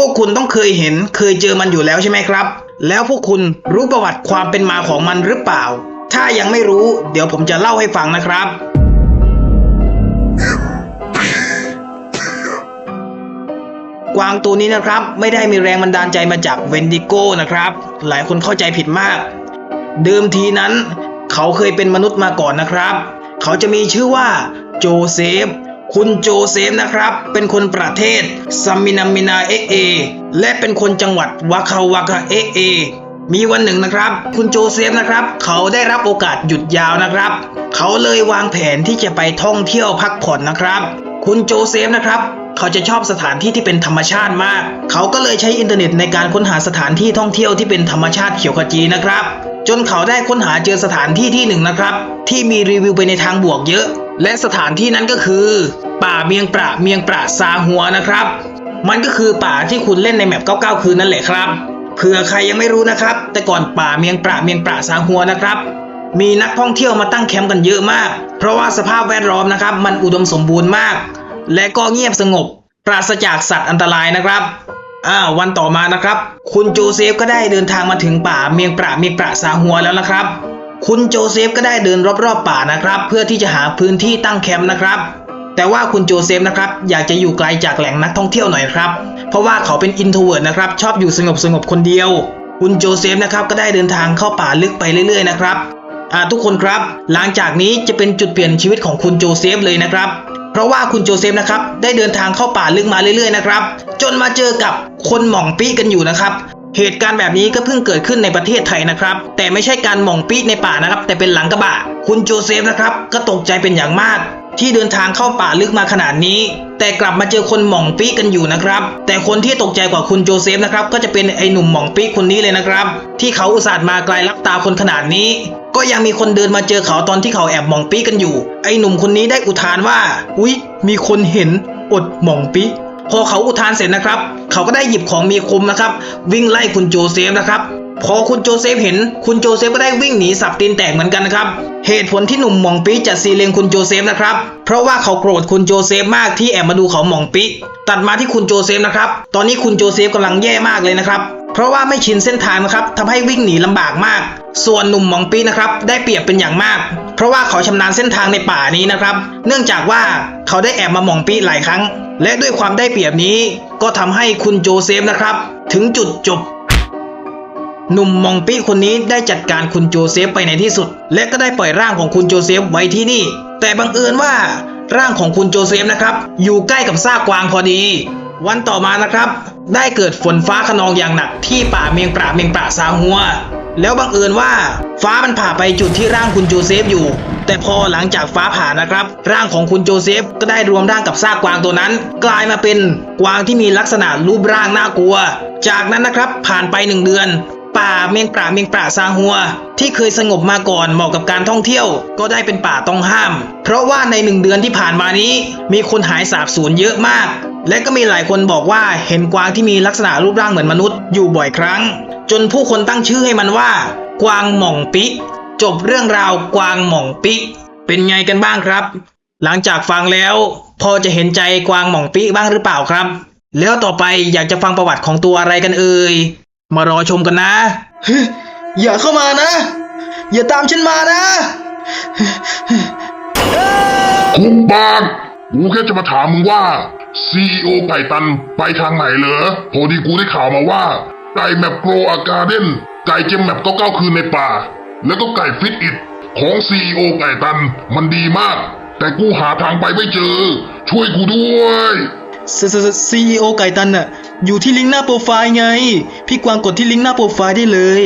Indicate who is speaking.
Speaker 1: พวกคุณต้องเคยเห็นเคยเจอมันอยู่แล้วใช่ไหมครับ แล้วพวกคุณรู้ประวัติความเป็นมาของมันหรือเปล่า ถ้ายังไม่รู้ เดี๋ยวผมจะเล่าให้ฟังนะครับ กวางตัวนี้นะครับ ไม่ได้มีแรงบันดาลใจมาจากเวนดิโก้นะครับ หลายคนเข้าใจผิดมาก เดิมทีนั้น เขาเคยเป็นมนุษย์มาก่อนนะครับ เขาจะมีชื่อว่าโจเซฟ คุณโจเซฟนะครับ เป็นคนประเทศซัมมินามินาเอเอ และเป็นคนจังหวัดวาคาวาคาเอเอ มีวันหนึ่งนะครับ คุณโจเซฟนะครับ เขาได้รับโอกาสหยุดยาวนะครับ เขาเลยวางแผนที่จะไปท่องเที่ยวพักผ่อนนะครับ คุณโจเซฟนะครับเขาจะชอบสถานที่ที่เป็นธรรมชาติมาก เขาก็เลยใช้อินเทอร์เน็ตในการค้นหาสถานที่ท่องเที่ยวที่เป็นธรรมชาติเขียวขจีนะครับ จนเขาได้ค้นหาเจอสถานที่ที่หนึ่งนะครับ ที่มีรีวิวไปในทางบวกเยอะ และสถานที่นั้นก็คือ ป่าเมียงประเมียงประซาหัวนะครับ มันก็คือป่าที่คุณเล่นในแมป99 คืนนั่นแหละครับเผื่อใครยังไม่รู้นะครับ แต่ก่อนป่าเมียงประเมียงประซาหัวนะครับ มีนักท่องเที่ยวมาตั้งแคมป์กันเยอะมาก เพราะว่าสภาพแวดล้อมนะครับ มันอุดมสมบูรณ์มาก และก็เงียบสงบ ปราศจากสัตว์อันตรายนะครับอ่าวันต่อมานะครับ คุณโจเซฟก็ได้เดินทางมาถึงป่าเมียงประเมียงประสาหัวแล้วนะครับ คุณโจเซฟก็ได้เดินรอบๆป่านะครับ เพื่อที่จะหาพื้นที่ตั้งแคมป์นะครับแต่ว่าคุณโจเซฟนะครับอยากจะอยู่ไกลจากแหล่งนักท่องเที่ยวหน่อยครับ เพราะว่าเขาเป็นอินโทรเวิร์ดนะครับชอบอยู่สงบสงบคนเดียว คุณโจเซฟนะครับก็ได้เดินทางเข้าป่าลึกไปเรื่อยๆนะครับทุกคนครับหลังจากนี้จะเป็นจุดเปลี่ยนชีวิตของคุณโจเซฟเลยนะครับ เพราะว่าคุณโจเซฟนะครับได้เดินทางเข้าป่าลึกมาเรื่อยๆนะครับจนมาเจอกับคนหม่องปี้กันอยู่นะครับ เหตุการณ์แบบนี้ก็เพิ่งเกิดขึ้นในประเทศไทยนะครับ แต่ไม่ใช่การหม่องปี้ในป่านะครับ แต่เป็นหลังกระบะ คุณโจเซฟนะครับ ก็ตกใจเป็นอย่างมาก ที่เดินทางเข้าป่าลึกมาขนาดนี้ แต่กลับมาเจอคนหม่องปี้กันอยู่นะครับ แต่คนที่ตกใจกว่าคุณโจเซฟนะครับ ก็จะเป็นไอ้หนุ่มหม่องปี้คนนี้เลยนะครับ ที่เขาอุตส่าห์มาไกลลับตาคนขนาดนี้ ก็ยังมีคนเดินมาเจอเขาตอนที่เขาแอบหม่องปี้กันอยู่ ไอ้หนุ่มคนนี้ได้อุทานว่า อุ๊ย มีคนเห็นอดหม่องปี้ พอเขาอุทานเสร็จนะครับ เขาก็ได้หยิบของมีคมนะครับ วิ่งไล่คุณโจเซฟนะครับพอคุณโจเซฟเห็นคุณโจเซฟก็ได้วิ่งหนีสับตีนแตกเหมือนกันนะครับ เหตุผลที่หนุ่มหม่องปีจัดซีเลงคุณโจเซฟนะครับ เพราะว่าเขาโกรธคุณโจเซฟมากที่แอบมาดูเขาหม่องปีตัดมาที่คุณโจเซฟนะครับ ตอนนี้คุณโจเซฟกำลังแย่มากเลยนะครับ เพราะว่าไม่ชินเส้นทางนะครับทำให้วิ่งหนีลำบากมากส่วนหนุ่มหมองปีนะครับได้เปรียบเป็นอย่างมาก เพราะว่าเขาชำนาญเส้นทางในป่านี้นะครับ เนื่องจากว่าเขาได้แอบมาหมองปีหลายครั้ง และด้วยความได้เปรียบนี้ ก็ทำให้คุณโจเซฟนะครับ ถึงจุดจบ หนุ่มมองปีคนนี้ได้จัดการคุณโจเซฟไปในที่สุด และก็ได้ปล่อยร่างของคุณโจเซฟไว้ที่นี่ แต่บังเอิญว่าร่างของคุณโจเซฟนะครับ อยู่ใกล้กับซากกวางพอดี วันต่อมานะครับ ได้เกิดฝนฟ้าขนองอย่างหนักที่ป่าเมียงปราเมียงปราซาหัว แล้วบังเอิญว่าฟ้ามันผ่าไปจุดที่ร่างคุณโจเซฟอยู่ แต่พอหลังจากฟ้าผ่านะครับ ร่างของคุณโจเซฟก็ได้รวมร่างกับซากกวางตัวนั้น กลายมาเป็นกวางที่มีลักษณะรูปร่างน่ากลัว จากนั้นนะครับผ่านไปหนึ่งเดือน ป่าเมียงปราเมียงปราซางหัว ที่เคยสงบมาก่อนเหมาะกับการท่องเที่ยว ก็ได้เป็นป่าต้องห้าม เพราะว่าในหนึ่งเดือนที่ผ่านมานี้ มีคนหายสาบสูญเยอะมาก และก็มีหลายคนบอกว่าเห็นกวางที่มีลักษณะรูปร่างเหมือนมนุษย์อยู่บ่อยครั้ง จนผู้คนตั้งชื่อให้มันว่า กวางหม่องปิ จบเรื่องราวกวางหม่องปิ เป็นไงกันบ้างครับ หลังจากฟังแล้วพอจะเห็นใจกวางหม่องปิบ้างหรือเปล่าครับ แล้วต่อไปอยากจะฟังประวัติของตัวอะไรกันเอ่ยมารอชมกันนะ อย่าเข้ามานะ อย่าตามฉันมานะ
Speaker 2: คุมปากกูแค่จะมาถามมึงว่า CEO ไก่ตันไปทางไหนเหรอพอดีกูได้ข่าวมาว่า ไก่แมปโกรอาการเด่น ไก่เจมแมปก็เก้าคืนในป่า แล้วก็ไก่ฟิตอิดของซีโอไก่ตันมันดีมาก แต่กูหาทางไปไม่เจอ ช่วยกูด้วย
Speaker 1: ซีอีโอไก่ตันน่ะ อยู่ที่ลิงก์หน้าโปรไฟล์ไง พี่กวางกดที่ลิงก์หน้าโปรไฟล์ได้เลย